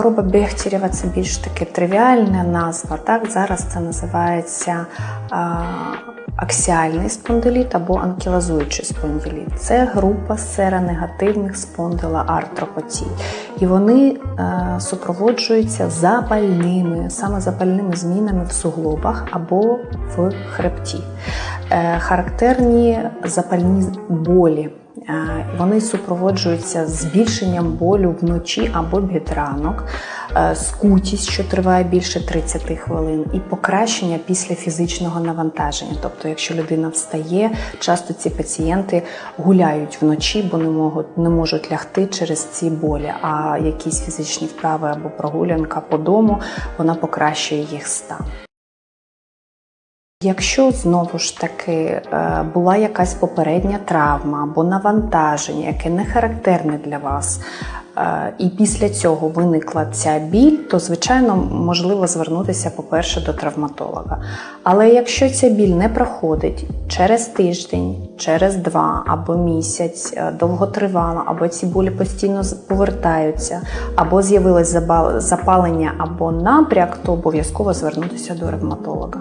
Хвороба Бехтерєва це більш таки тривіальна назва. Так зараз це називається аксіальний спондиліт або анкілозуючий спондиліт. Це група серонегативних спондилоартропатій. І вони е, супроводжуються запальними, саме запальними змінами в суглобах або в хребті. Е, характерні запальні болі. Е, Вони супроводжуються збільшенням болю вночі або під ранок, е, скутість, що триває більше 30 хвилин, і покращення після фізичного навантаження. Тобто, якщо людина встає, часто ці пацієнти гуляють вночі, бо не можуть, не можуть лягти через ці болі. А якісь фізичні вправи або прогулянка по дому вона покращує їх стан. Якщо знову ж таки е, була якась попередня травма або навантаження, яке не характерне для вас, е, і після цього виникла ця біль, то звичайно можливо звернутися, по-перше, до травматолога. Але якщо ця біль не проходить через тиждень, через два або місяць, е, довготривало, або ці болі постійно повертаються, або з'явилось запалення або набряк, то обов'язково звернутися до ревматолога.